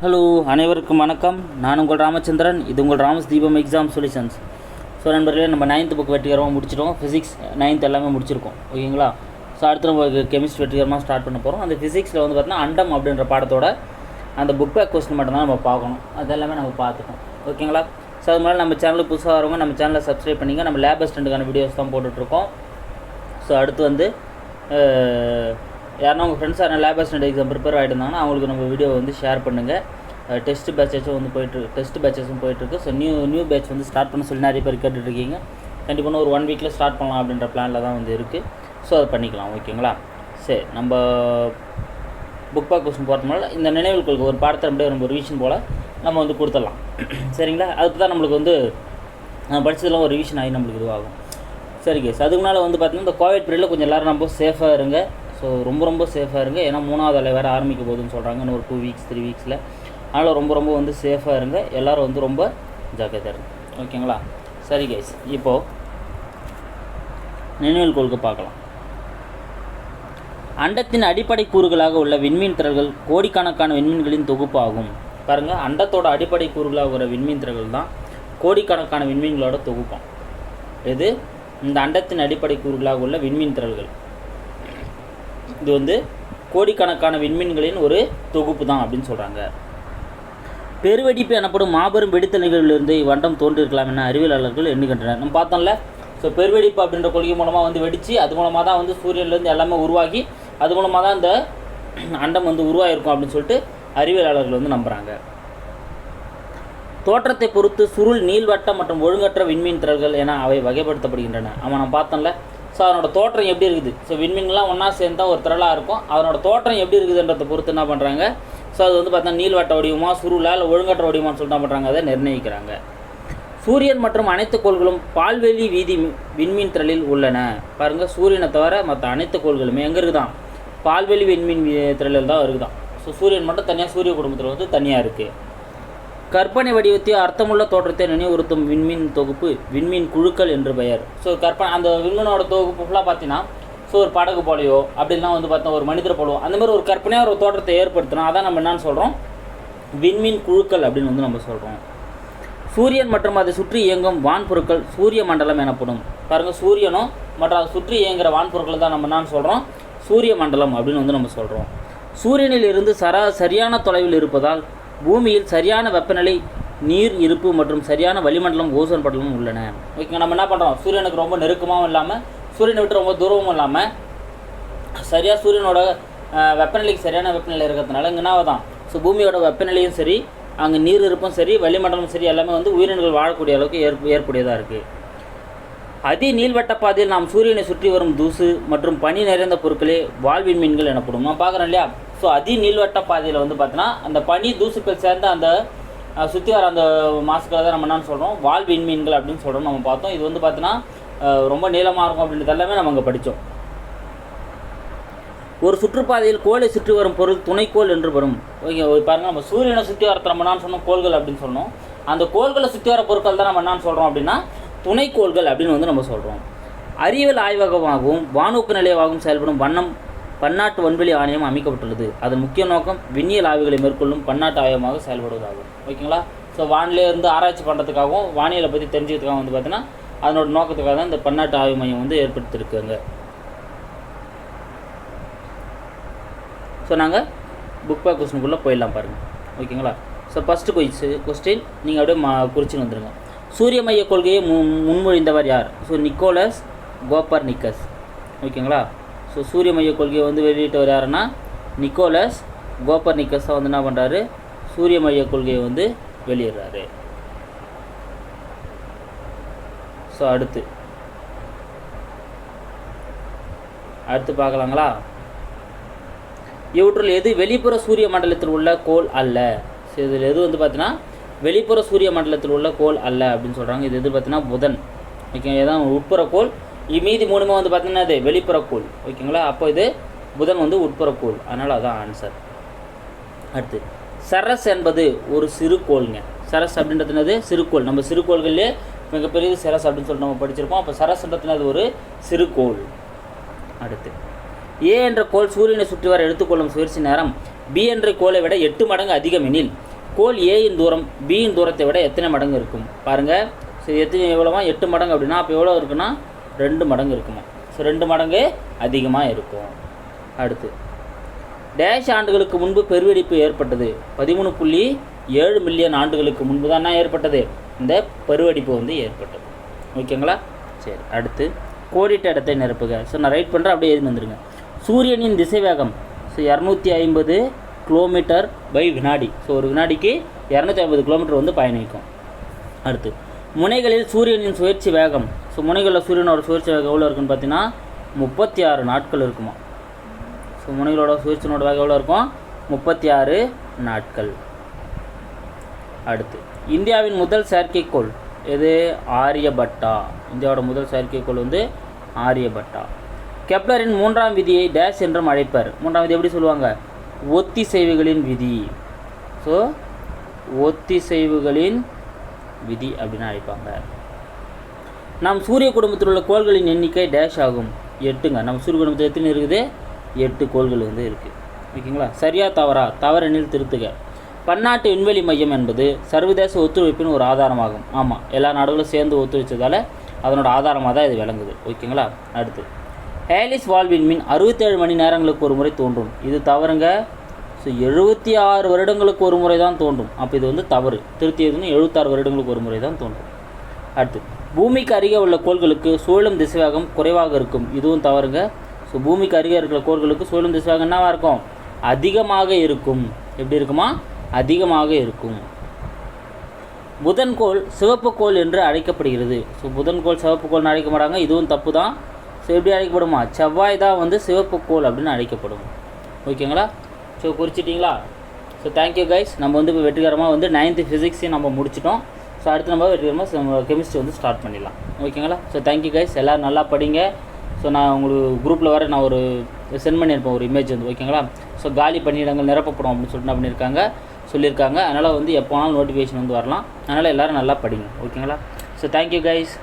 Hello அனைவருக்கும் வணக்கம். நான் உங்கள் ராமச்சந்திரன். இது உங்கள் ராமஸ் தீபம் எக்ஸாம் சொல்யூஷன்ஸ் ஸோ நண்பர்களே நம்ம நைன்த் புக் வெற்றிகரமாக முடிச்சிட்டோம். ஃபிசிக்ஸ் நைன்த் எல்லாமே முடிச்சிருக்கோம். ஓகேங்களா? ஸோ அடுத்து நம்ம கெமிஸ்ட்ரி வெற்றிகரமாக ஸ்டார்ட் பண்ண போகிறோம் அந்த ஃபிசிக்ஸில் வந்து பார்த்தீங்கன்னா அண்டம் அப்படின்ற பாடத்தோட அந்த புக் பேக் கொஸ்டின் மட்டும்தான் நம்ம பார்க்கணும். அது எல்லாமே நம்ம பார்த்துட்டோம் ஓகேங்களா? ஸோ அது மாதிரி நம்ம சேனலுக்கு புதுசாக வரவங்க நம்ம சேனலை சப்ஸ்கிரைப் பண்ணிங்க. நம்ம லேப் அசிஸ்டண்ட்டுக்கான வீடியோஸ் தான் போட்டுட்ருக்கோம் ஸோ அடுத்து வந்து யாருன்னா உங்கள் ஃப்ரெண்ட்ஸ் யாரும் லேப் அசிஸ்டன்ட் எக்ஸாம் ப்ரிப்பேர் ஆகிட்டு இருந்தாங்கன்னா அவங்களுக்கு நம்ம வீடியோ வந்து ஷேர் பண்ணுங்கள் டெஸ்ட் பேச்சஸும் வந்து போயிட்டு டெஸ்ட் பேச்சஸும் போயிட்டுருக்கு ஸோ நியூ நியூ பேட்ச் வந்து ஸ்டார்ட் பண்ண சொல்லி நிறைய பேர் கேட்டுட்ருக்கீங்க. கண்டிப்பாக ஒரு ஒன் வீக்கில் ஸ்டார்ட் பண்ணலாம் அப்படின்ற பிளானில் தான் வந்து இருக்குது ஸோ அதை பண்ணிக்கலாம் ஓகேங்களா? சரி நம்ம புக் பேக் கொஸ்டின் போகிறதுனால இந்த நினைவுகளுக்கு ஒரு பாடத்தை அப்படியே நம்ம ரிவிஷன் போல் நம்ம வந்து கொடுத்துடலாம். சரிங்களா? அதுக்கு தான் நம்மளுக்கு வந்து நம்ம படிச்சதெல்லாம் ஒரு ரிவிஷன் ஆகி நம்மளுக்கு இதுவாகும். சரி கேஸ் அதுக்கு முன்னால் வந்து பார்த்தீங்கன்னா இந்த கோவிட் பீரியடில் கொஞ்சம் எல்லோரும் ரொம்ப சேஃபாக இருங்க. ஸோ ரொம்ப ரொம்ப சேஃபாக இருங்க. ஏன்னா மூணாவது அலை வேறு ஆரம்பிக்க போகுதுன்னு சொல்கிறாங்க இன்னும் ஒரு டூ வீக்ஸ் த்ரீ வீக்ஸில் அதனால் ரொம்ப ரொம்ப வந்து சேஃபாக இருங்க. எல்லோரும் வந்து ரொம்ப ஜாக்கிரதாக இருங்க. ஓகேங்களா சரி கேஸ் இப்போது நினைவில் கொள்கை பார்க்கலாம். அண்டத்தின் அடிப்படை கூறுகளாக உள்ள விண்மீன் திரள்கள் கோடிக்கணக்கான விண்மீன்களின் தொகுப்பு ஆகும் பாருங்கள் அண்டத்தோட அடிப்படை கூறுகளாக உள்ள விண்மீன் திரள்கள் தான் கோடிக்கணக்கான விண்மீன்களோட தொகுப்பாகும் இது இந்த அண்டத்தின் அடிப்படை கூறுகளாக உள்ள விண்மீன் திரள்கள். இது வந்து கோடிக்கணக்கான விண்மீன்களின் ஒரு தொகுப்பு தான் அப்படின்னு சொல்கிறாங்க பெருவெடிப்பு எனப்படும் மாபெரும் வெடித்த நிகழ்விலிருந்து இவ்வண்டம் தோன்றியிருக்கலாம் என அறிவியலாளர்கள் எண்ணுகின்றனர். நம்ம பார்த்தோம்ல ஸோ பெருவெடிப்பு அப்படின்ற கொள்கை மூலமாக வந்து வெடித்து அது மூலமாக தான் வந்து சூரியன்லேருந்து எல்லாமே உருவாகி அது மூலமாக தான் இந்த அண்டம் வந்து உருவாகிருக்கும் அப்படின்னு சொல்லிட்டு அறிவியலாளர்கள் வந்து நம்புகிறாங்க தோற்றத்தை பொறுத்து சுருள் நீள்வட்டம் மற்றும் ஒழுங்கற்ற விண்மீன் திரள்கள் என அவை வகைப்படுத்தப்படுகின்றன. அவன் நான் பார்த்தோம்ல ஸோ அதனோட தோற்றம் எப்படி இருக்குது? ஸோ விண்மீன்லாம் ஒன்றா சேர்ந்தா ஒரு திரளாக இருக்கும். அதனோட தோற்றம் எப்படி இருக்குதுன்றதை பொறுத்து என்ன பண்ணுறாங்க ஸோ அது வந்து பார்த்தா நீள்வட்ட வடிவமா சுருளா இல்லை ஒழுங்கற்ற வடிவமான்னு சொல்லிட்டு பண்ணுறாங்க அதை நிர்ணயிக்கிறாங்க. சூரியன் மற்றும் அனைத்து கோள்களும் பால்வெளி வீதி விண்மீன் திரளில் உள்ளன. பாருங்கள் சூரியனை தவிர மற்ற அனைத்து கோள்களுமே எங்கே இருக்குதான் பால்வெளி விண்மீன் திரளில் தான் இருக்குதான் ஸோ சூரியன் மட்டும் தனியாக சூரிய குடும்பத்தில் வந்து தனியாக இருக்குது கற்பனை வடிவத்தையோ அர்த்தமுள்ள தோற்றத்தை நினைவுறுத்தும் விண்மீன் தொகுப்பு விண்மீன் குழுக்கள் என்று பெயர். ஸோ கற்பனை அந்த விண்மீனோட தொகுப்பு ஃபுல்லாக பார்த்தீங்கன்னா ஸோ ஒரு படகு போலையோ அப்படிலாம் வந்து பார்த்தோம் ஒரு மனிதர் போலவோ அந்த மாதிரி ஒரு கற்பனையாக ஒரு தோற்றத்தை ஏற்படுத்தினா அதான் நம்ம என்னன்னு சொல்கிறோம் விண்மீன் குழுக்கள் அப்படின்னு வந்து நம்ம சொல்கிறோம் சூரியன் மற்றும் அதை சுற்றி இயங்கும் வான்பொருட்கள் சூரிய மண்டலம் எனப்படும். பாருங்கள் சூரியனும் மற்றும் அதை சுற்றி இயங்குகிற வான்பொருட்கள் தான் நம்ம என்னன்னு சொல்கிறோம் சூரிய மண்டலம் அப்படின்னு வந்து நம்ம சொல்கிறோம் சூரியனில் இருந்து சரா சரியான தொலைவில் இருப்பதால் பூமியில் சரியான வெப்பநிலை நீர் இருப்பு மற்றும் சரியான வளிமண்டலம் ஓசோன் படலமும் உள்ளன. ஓகே நம்ம என்ன பண்ணுறோம் சூரியனுக்கு ரொம்ப நெருக்கமாகவும் இல்லாமல் சூரியனை விட்டு ரொம்ப தூரமும் இல்லாமல் சரியாக சூரியனோட வெப்பநிலைக்கு சரியான வெப்பநிலை இருக்கிறதுனால இங்கே என்ன தான் ஸோ பூமியோட வெப்பநிலையும் சரி அங்கே நீர் இருப்பும் சரி வளிமண்டலமும் சரி எல்லாமே வந்து உயிரினங்கள் வாழக்கூடிய அளவுக்கு ஏற்பு ஏற்புடையதாக இருக்குது அதி நீள்வட்ட பாதையில் நாம் சூரியனை சுற்றி வரும் தூசு மற்றும் பனி நிறைந்த பொருட்களே வாழ்வின் மீன்கள் எனப்படும். நான் பார்க்குறேன் இல்லையா? ஸோ அதி நீள்வட்ட பாதையில் வந்து பார்த்தீங்கன்னா அந்த பனி தூசுக்கள் சேர்ந்த அந்த சுற்றி வர அந்த மாசுக்களை தான் நம்ம என்னன்னு சொல்கிறோம் வால் விண்மீன்கள் அப்படின்னு சொல்கிறோம் நம்ம பார்த்தோம். இது வந்து பார்த்தீங்கன்னா ரொம்ப நீளமாக இருக்கும் அப்படின்றது எல்லாமே நம்ம அங்கே படித்தோம் ஒரு சுற்றுப்பாதையில் கோளை சுற்றி வரும் பொருள் துணைக்கோள் என்று வரும். ஓகே பாருங்கள் பாருங்க நம்ம சூரியனை சுற்றி வரத்தை நம்ம சொன்னோம்? கோள்கள் அப்படின்னு சொன்னோம். அந்த கோள்களை சுற்றி வர பொருட்கள் தான் நம்ம என்னான்னு சொல்கிறோம் அப்படின்னா துணைக்கோள்கள் அப்படின்னு வந்து நம்ம சொல்கிறோம் அறிவியல் ஆய்வகமாகவும் வானூக்கு நிலையமாகவும் செயல்படும் வண்ணம் பன்னாட்டு வன்வெளி ஆணையம் அமைக்கப்பட்டுள்ளது. அதன் முக்கிய நோக்கம் விண்ணியல் ஆய்வுகளை மேற்கொள்ளும் பன்னாட்டு ஆய்வகமாக செயல்படுவதாகும். ஓகேங்களா? ஸோ வானிலே இருந்து ஆராய்ச்சி பண்ணுறதுக்காகவும் வானியலை பற்றி தெரிஞ்சுக்கிறதுக்காகவும் வந்து பார்த்தீங்கன்னா அதனோட நோக்கத்துக்காக தான் இந்த பன்னாட்டு ஆய்வு மையம் வந்து ஏற்படுத்தியிருக்காங்க ஸோ நாங்கள் புக் பேக் கொஸ்டினுக்குள்ளே போயிடலாம் பாருங்கள் ஓகேங்களா? ஸோ ஃபஸ்ட்டு கொய்ஸ் கொஸ்டின் நீங்கள் அப்படியே மா குறிச்சு வந்துடுங்க சூரிய மைய கொள்கையை மு முன்மொழிந்தவர் யார்? ஸோ நிக்கோலஸ் கோப்பர் நிக்கஸ் ஓகேங்களா? ஸோ சூரிய மைய கொள்கையை வந்து வெளியிட்டவர் யாருன்னா? நிக்கோலஸ் கோப்பர் நிக்கஸாக வந்து என்ன பண்ணுறாரு சூரிய மைய கொள்கையை வந்து வெளியிடுறாரு. ஸோ அடுத்து. அடுத்து பார்க்கலாங்களா? இவற்றில் எது வெளிப்புற சூரிய மண்டலத்தில் உள்ள கோல் அல்ல? ஸோ இதில் எது வந்து பார்த்தீங்கன்னா வெளிப்புற சூரிய மண்டலத்தில் உள்ள கோள் அல்ல அப்படின்னு சொல்கிறாங்க இது எது பார்த்தீங்கன்னா புதன். ஓகே இதான் உட்புற கோள். மீதி மூணுமே வந்து பார்த்தீங்கன்னா அது வெளிப்புற கோள் ஓகேங்களா? அப்போ இது புதன் வந்து உட்புற கோள் அதனால் அதான் ஆன்சர் அடுத்து சரஸ் என்பது ஒரு சிறுகோள்ங்க சரஸ் அப்படின்றது என்னது? சிறுகோள் நம்ம சிறுகோள்கள்லேயே மிகப்பெரியது சரஸ் அப்படின்னு சொல்லிட்டு நம்ம படிச்சிருப்போம். அப்போ சரஸ்ன்றது ஒரு சிறுகோள் அடுத்து ஏ என்ற கோள் சூரியனை சுற்றி வர எடுத்துக்கொள்ளும் சுழற்சி நேரம் பி என்ற கோளை விட எட்டு மடங்கு அதிகம் எனில் கோல் ஏயின் தூரம் பியின் தூரத்தை விட எத்தனை மடங்கு இருக்கும்? பாருங்கள் சரி எத்தனை எவ்வளோவா? எட்டு மடங்கு அப்படின்னா அப்போ எவ்வளோ இருக்குன்னா ரெண்டு மடங்கு இருக்குமா? ஸோ ரெண்டு மடங்கு அதிகமாக இருக்கும். அடுத்து. டேஷ் ஆண்டுகளுக்கு முன்பு பெருவெடிப்பு ஏற்பட்டது. பதிமூணு புள்ளி ஏழு மில்லியன் ஆண்டுகளுக்கு முன்பு தான் என்ன ஏற்பட்டது? இந்த பெருவெடிப்பு வந்து ஏற்பட்டது. ஓகேங்களா? சரி அடுத்து. கோடிட்ட இடத்தை நிரப்புக. ஸோ நான் ரைட் பண்ணுறேன் அப்படியே எழுதி வந்துருங்க. சூரியனின் திசைவேகம். ஸோ இரநூத்தி ஐம்பது கிலோமீட்டர் பை வினாடி. ஸோ ஒரு வினாடிக்கு இரநூத்தி ஐம்பது கிலோமீட்டர் வந்து பயணிக்கும். அடுத்து. முனைகளில் சூரியனின் சுழற்சி வேகம். ஸோ முனைகளில் சூரியனோட சுழற்சி வேகம் எவ்வளோ இருக்குன்னு பார்த்தீங்கன்னா முப்பத்தி ஆறு நாட்கள் இருக்குமா? ஸோ முனைகளோட சுழற்சினோட வேகம் எவ்வளோ இருக்கும்? முப்பத்தி ஆறு நாட்கள். அடுத்து இந்தியாவின் முதல் செயற்கைக்கோள் எது? ஆரியபட்டா. இந்தியாவோட முதல் செயற்கைக்கோள் வந்து ஆரியபட்டா. கெப்லரின் மூன்றாம் விதியை டேஷ் என்றும் அழைப்பர். மூன்றாம் விதி எப்படி சொல்லுவாங்க? ஒத்திசைவுகளின் விதி. ஸோ ஒத்திசைவுகளின் விதி அப்படின்னு அழைப்பாங்க. நம் சூரிய குடும்பத்தில் உள்ள கோள்களின் எண்ணிக்கை டேஷ் ஆகும். எட்டுங்க. நம்ம சூரிய குடும்பத்தில் எத்தனை இருக்குது? எட்டு கோள்கள் வந்து இருக்குது ஓகேங்களா? சரியா தவறா? தவறெனில் திருத்துக. பன்னாட்டு விண்வெளி மையம் என்பது சர்வதேச ஒத்துழைப்பின் ஒரு ஆதாரமாகும். ஆமாம் எல்லா நாடுகளும் சேர்ந்து ஒத்துழைச்சதால் அதனோட ஆதாரமாக தான் இது விளங்குது. ஓகேங்களா? அடுத்து. ஹேலிஸ் வால்வின் மீன் அறுபத்தேழு மணி நேரங்களுக்கு ஒரு முறை தோன்றும். இது தவறுங்க. ஸோ எழுபத்தி ஆறு வருடங்களுக்கு ஒரு முறை தான் தோன்றும். அப்போ இது வந்து தவறு. திருத்தியதுன்னு எழுபத்தாறு வருடங்களுக்கு ஒரு முறை தான் தோன்றும். அடுத்து. பூமிக்கு அருகே உள்ள கோள்களுக்கு சுழலும் திசைவேகம் குறைவாக இருக்கும். இதுவும் தவறுங்க. ஸோ பூமிக்கு அருகே இருக்கிற கோள்களுக்கு சுழலும் திசைவேகம் என்னவாக இருக்கும்? அதிகமாக இருக்கும். எப்படி இருக்குமா? அதிகமாக இருக்கும். புதன்கோள் சிவப்பு கோள் என்று அழைக்கப்படுகிறது. ஸோ புதன்கோள் சிவப்பு கோள்னு அழைக்க மாட்டாங்க. இதுவும் தப்பு தான் ஸோ எப்படி அழைக்கப்படுமா? செவ்வாய் தான் வந்து சிவப்பு கோள் அப்படின்னு அழைக்கப்படும். ஓகேங்களா? ஸோ குறிச்சிட்டிங்களா? ஸோ தேங்க்யூ கைஸ் நம்ம வந்து இப்போ வெற்றிகரமாக வந்து நைன்த்து ஃபிசிக்ஸையும் நம்ம முடிச்சிட்டோம். ஸோ அடுத்து நம்ம வெற்றிகரமாக கெமிஸ்ட்ரி வந்து ஸ்டார்ட் பண்ணிடலாம். ஓகேங்களா ஸோ தேங்க்யூ கைஸ் எல்லோரும் நல்லா படிங்க. ஸோ நான் உங்களுக்கு குரூப்பில் வர நான் ஒரு சென்ட் பண்ணியிருப்பேன் ஒரு இமேஜ் வந்து. ஓகேங்களா ஸோ காலி பணியிடங்கள் நிரப்பப்படும் அப்படின்னு சொல்லிட்டு என்ன பண்ணியிருக்காங்க சொல்லியிருக்காங்க. அதனால் வந்து எப்போனாலும் நோட்டிஃபிகேஷன் வந்து வரலாம். அதனால் எல்லோரும் நல்லா படிங்க. ஓகேங்களா ஸோ தேங்க்யூ கைஸ்